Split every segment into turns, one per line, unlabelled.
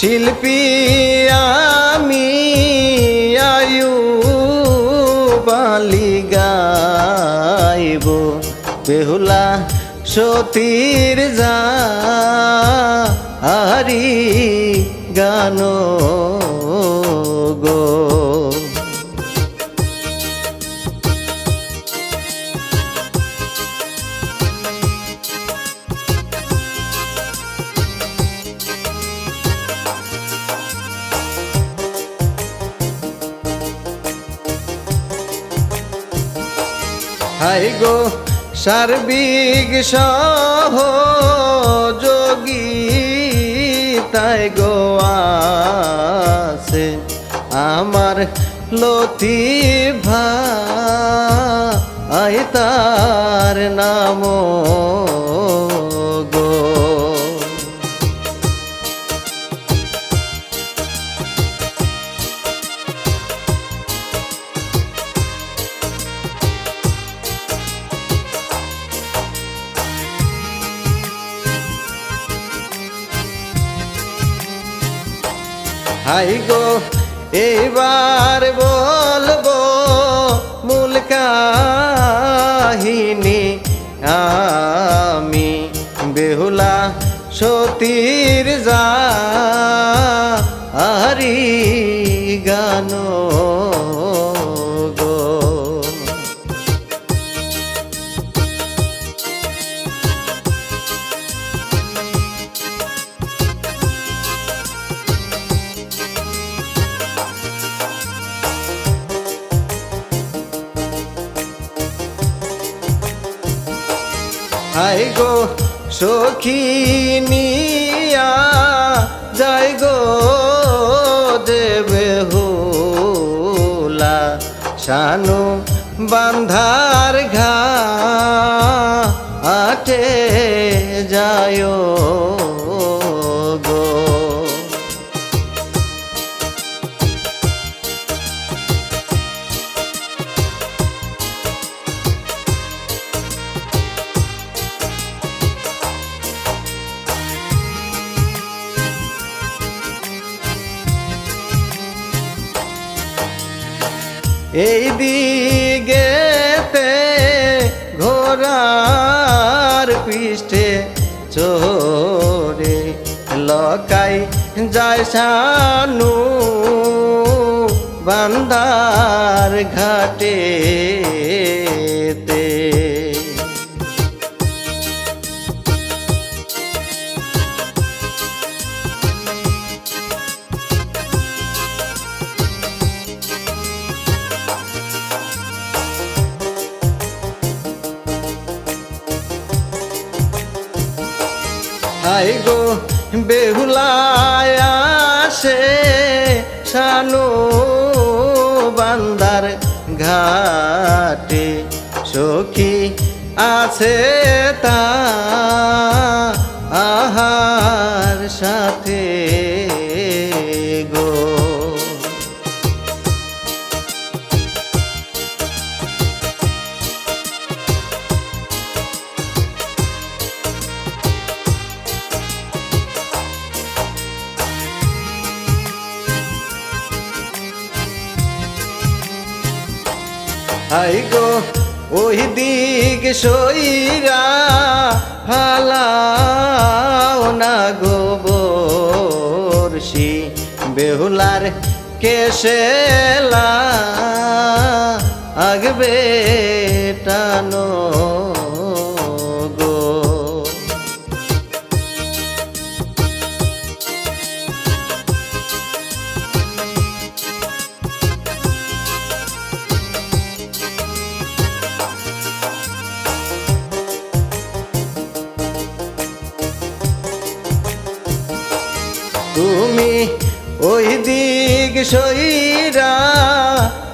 শিল্পী আমি আয়ু বালি গাইব। বেহুলা সতীর যা আরি গানো গো। হাই গো সার্বিক সহ যোগী তাই গো আছে আমার লতি ভাই তার নাম গো। হাই গো এবার বলব মূল সখিনিয়া যায় গো দেবে হুলা শানু বান্ধার ঘা আটে যায় এই দিগেতে ঘোড়ার পৃষ্ঠে চোরে লকাই যায় শানু বান্দার ঘাটে। হাই গো? বেহুলায় আসে শানু বান্দার ঘাটে। সখী আছে তা আহার সাথে। হাই গো ওই দিক সইরা ফালাও না গো বর্ষি বেহুলার কেশেলা আগবে টানো সইরা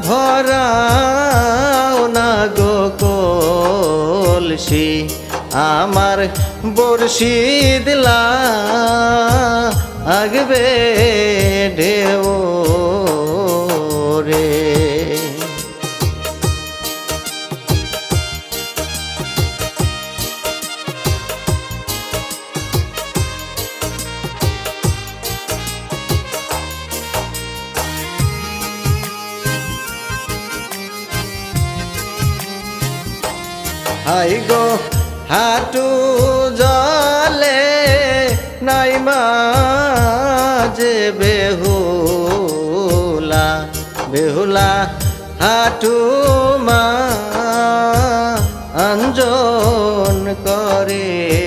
ভরাও না গো কলসি আমার বর্ষি দিলা আগবে ঢেউ। হাটু জলে নাই মাঝে বেহুলা বেহুলা হাটু মা অঞ্জন করে।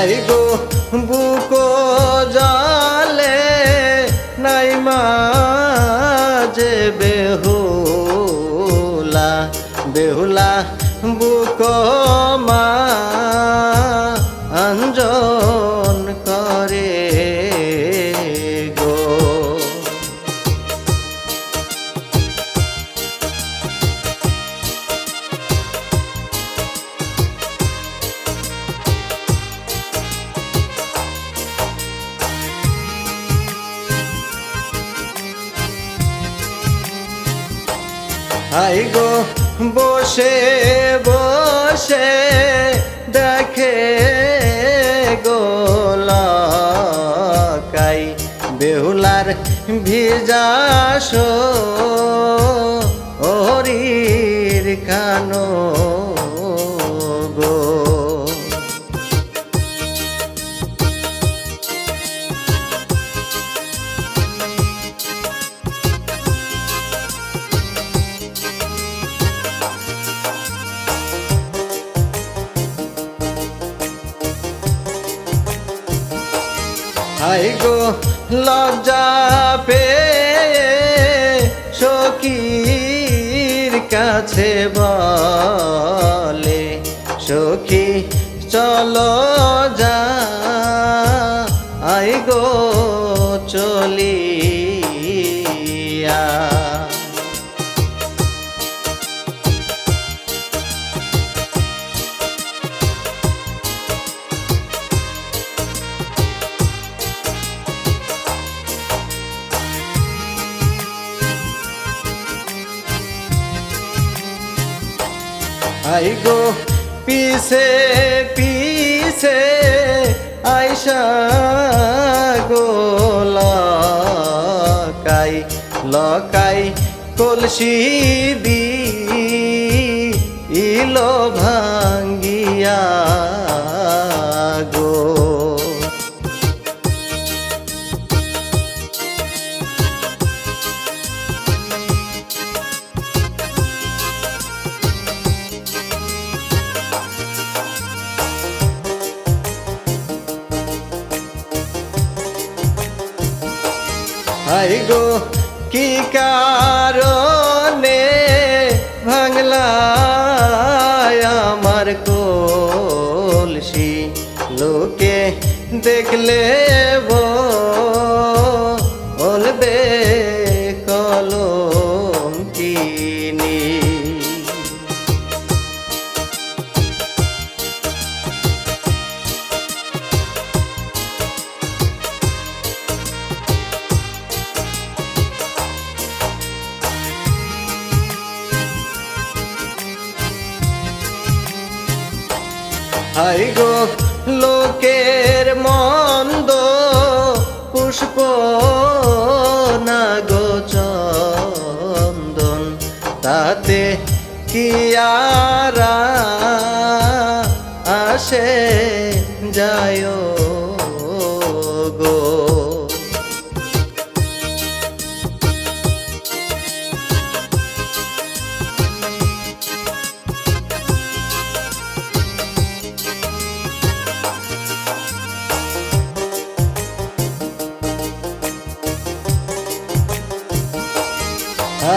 আই গো বুকো। বসে দেখে গোলাকাই বেহুলার ভিজাস ওরির কানো কাছে বলে সখী চলো যা আই গো চলিয়া গো পিছে পিছে আইসা গো লকাই লকাই কলসি দি ইলো ভাঙ্গিয়া হাই গো কি কারণে ভাঙলা আমার কলসি? লোকে দেখলে লোকের মন্দ পুষ্প নাগচন্দন তাতে কি আরা আসে যায়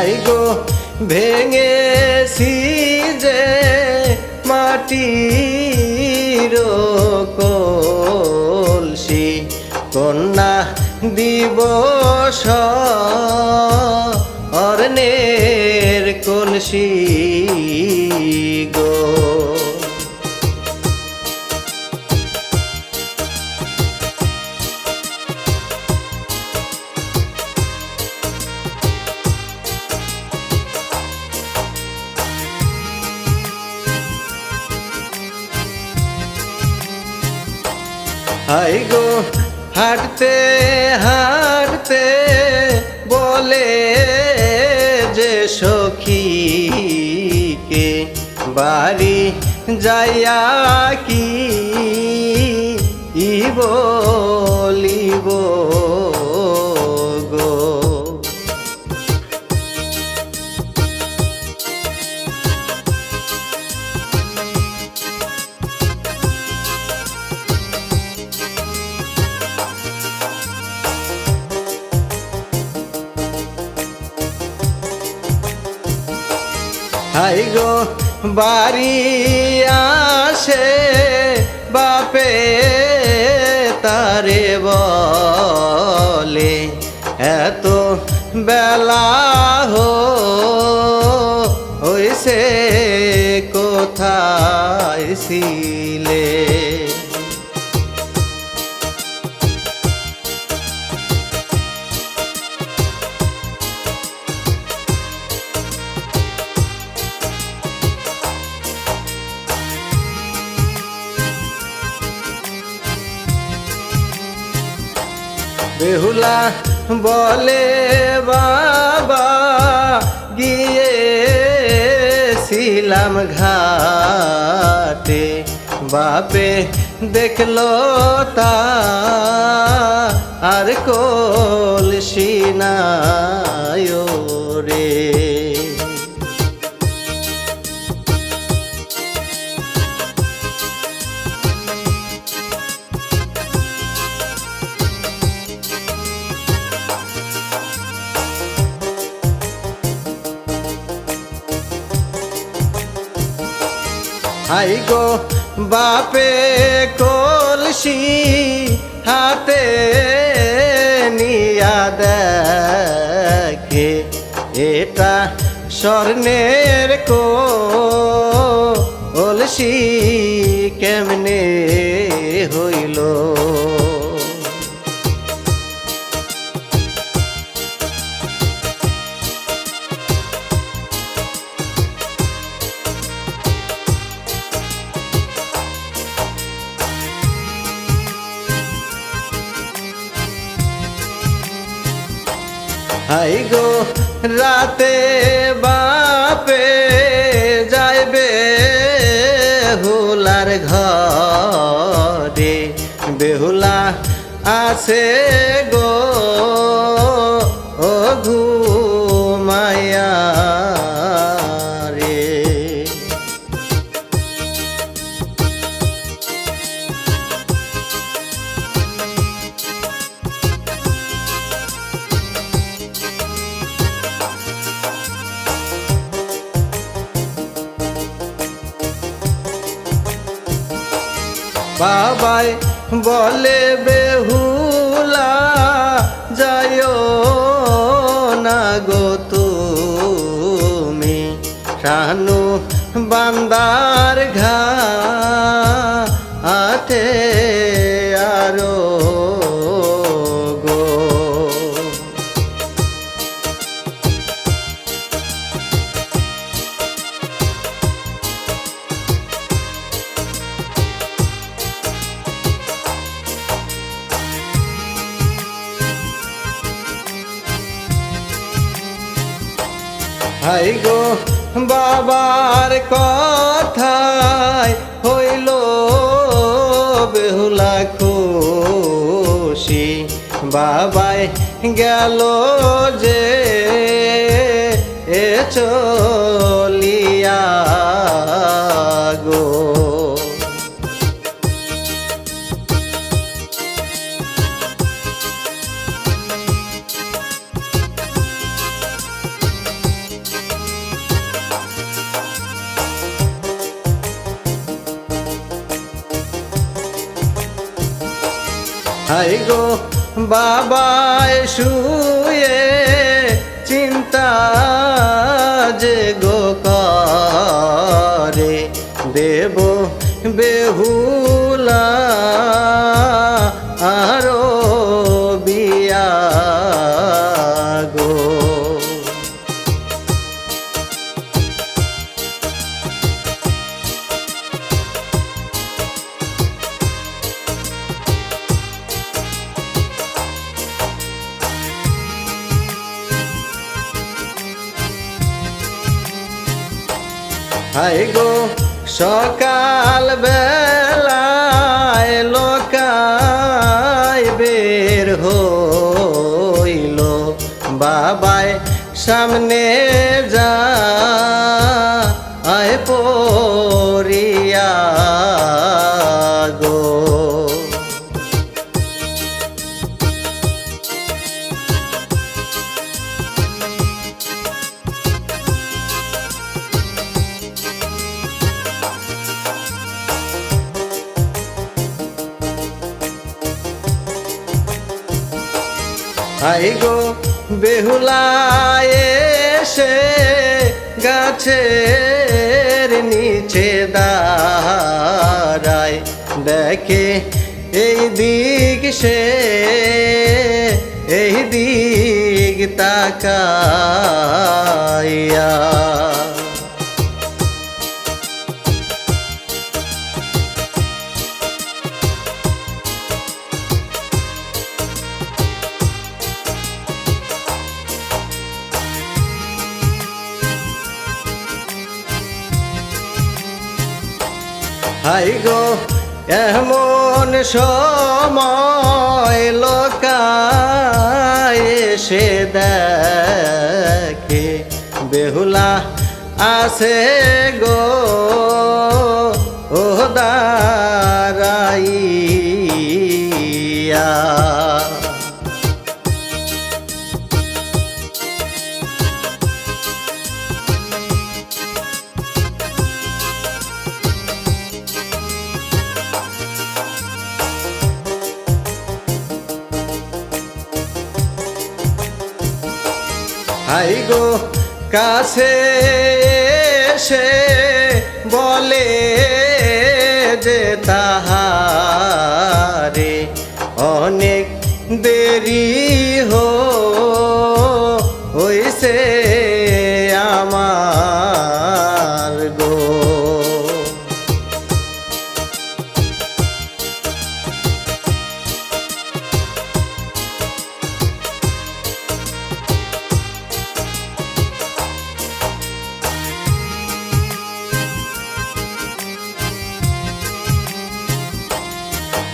হাই গো ভেঙেছি যে মাটির কলসি। কন্যা দিব অর্ণের কলসি। হাই গো হাঁটতে হাঁটতে বলে যে সখীকে বাড়ি যাইয়া কি বলিব? গো বাড়ি আসে বাপে তারে বলে এত বেলা হো হইছে কোথায় ছিলে বেহুলা বলে বাবা গিয়েছিলাম ঘাটে। বাপে দেখল তা আর কলসিনায় রে হাই গো বাপে কলসি হাতে নিয়া দেখে এটা স্বর্ণের কলসি কেমনে হইল? হাই গো রাতে বাপে যাইবে হুলার ঘরে। বেহুলা আছে গো ও ঘুমায়া বাবাই বলে বেহুলা যায় না গো তুমি। শানু বান্দার ঘা হাই গো বাবার কথায় হইল বেহুলা খুশি। বাবাই গেল যে এ চলিয়া হাই গো বাবায় শুয়ে চিন্তা যে গো করে দেব বেহুলা আরও হাই গো সকাল বেলায় লোকায় বের হইল। বাবায় সামনে যা আয় পরিয়া হাই গো বেহুলায় এসে গাছের নিচে দাঁড়ায়। দেখে এই দিক সে এই দিক তাকাইয়া হাই গো এমন সময় লোকায় এসে দেখে বেহুলা আছে গো। ও দাঁড়াইয়া হাই গো কাছে সে বলে যে তাহারে অনেক দেরি হইছে।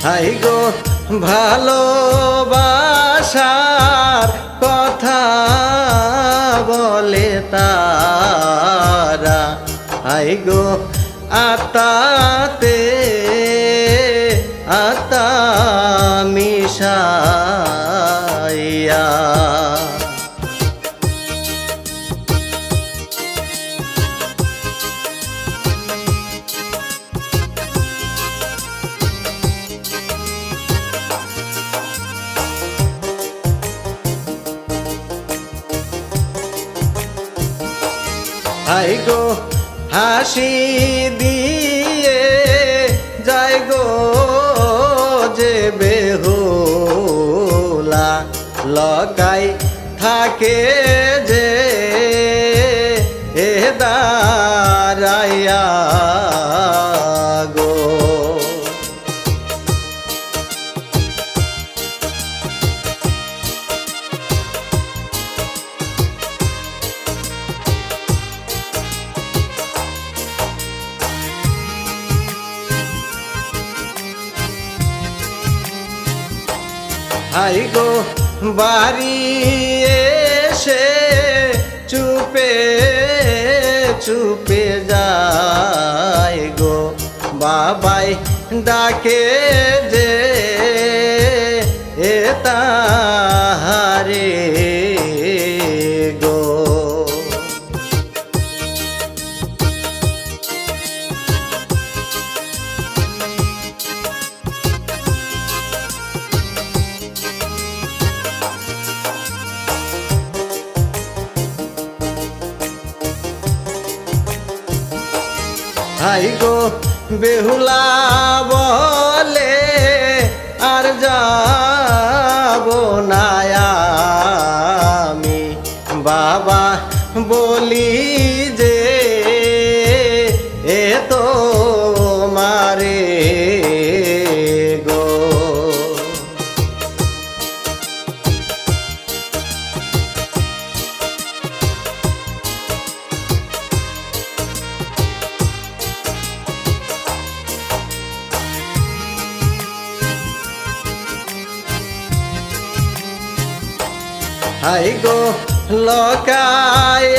হাই গো ভালোবাসার কথা বলে তারা। হাই গো আতাতে আতা মিশাইয়া। গো হাসি দিয়ে যাই গো যে বেহুলা লকাই থাকে যে এ দাঁড়াইয়া হাই গো বাড়ি এসে চুপে চুপে যায় গো। বাবাই ডাকে যে এ তাহারে হাই গো বেহুলা বলে আর যাব না আমি। বাবা বলি যে লকায়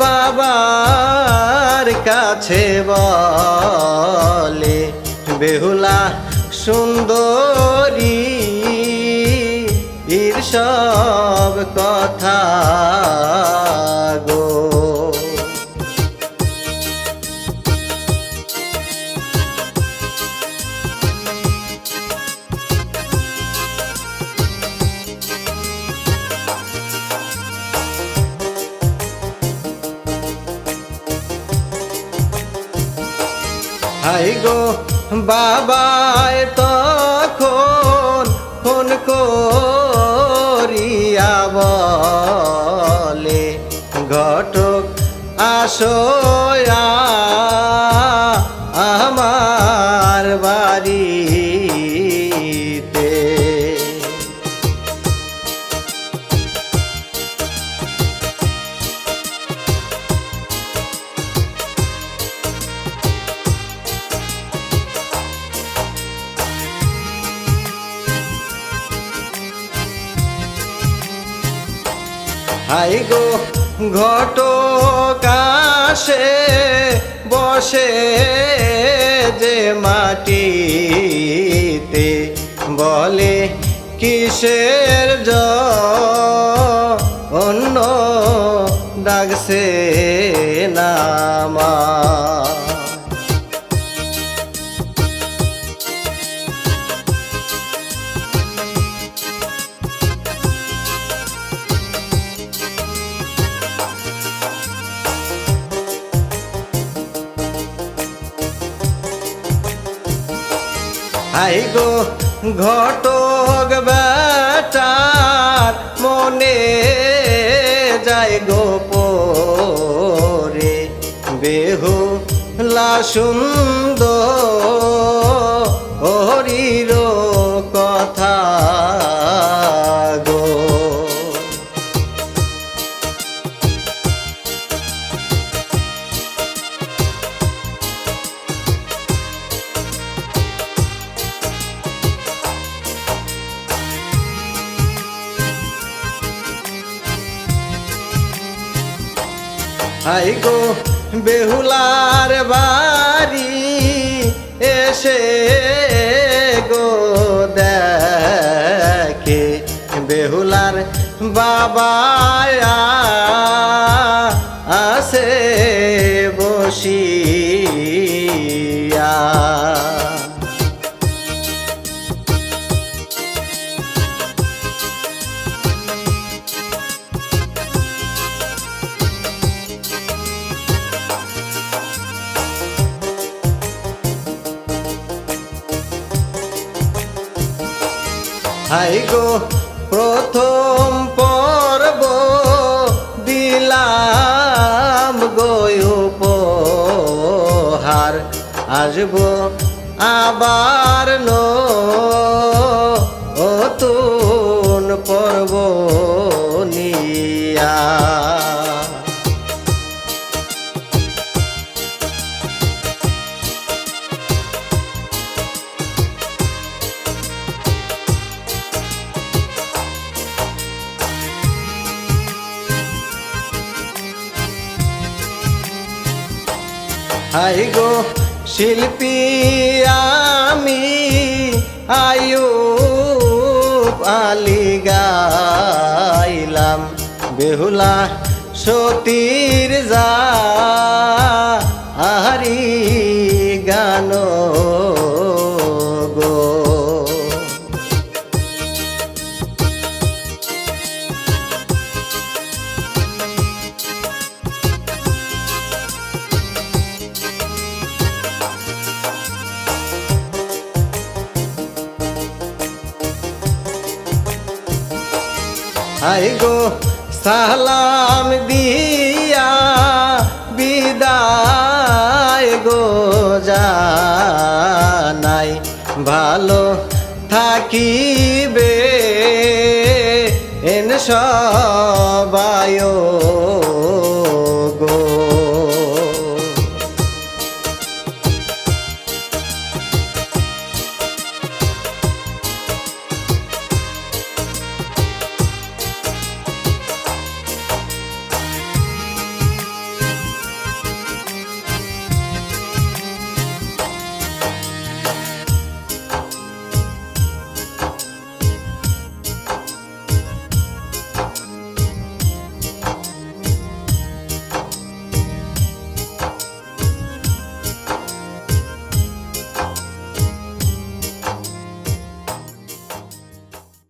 বাবার কাছে বলে বেহুলা সুন্দরী ঈর্ষব কথা বাবায় তখন ফোন করিয়া বলে ঘটক আসয়া হাই গো ঘটকাশে বসে যে মাটিতে বলে কিসের জ অন্য ডাকছে নামা হাই গো ঘটক বেটার মনে যায় গো পরে। বেহু লাসুন বাড়ি এসে গো দেখে বেহুলার বাবা আসে বসিয়া। গো প্রথম পর্ব দিলাম গো উপহার। আসব আবার নো হাই গো শিল্পী আমি আয়ু পালি গাইলাম। বেহুলা সতীর যা আহারি গান আই গো সালাম দিয়া বিদায় গো জানাই ভালো থাকিবে এন সবায়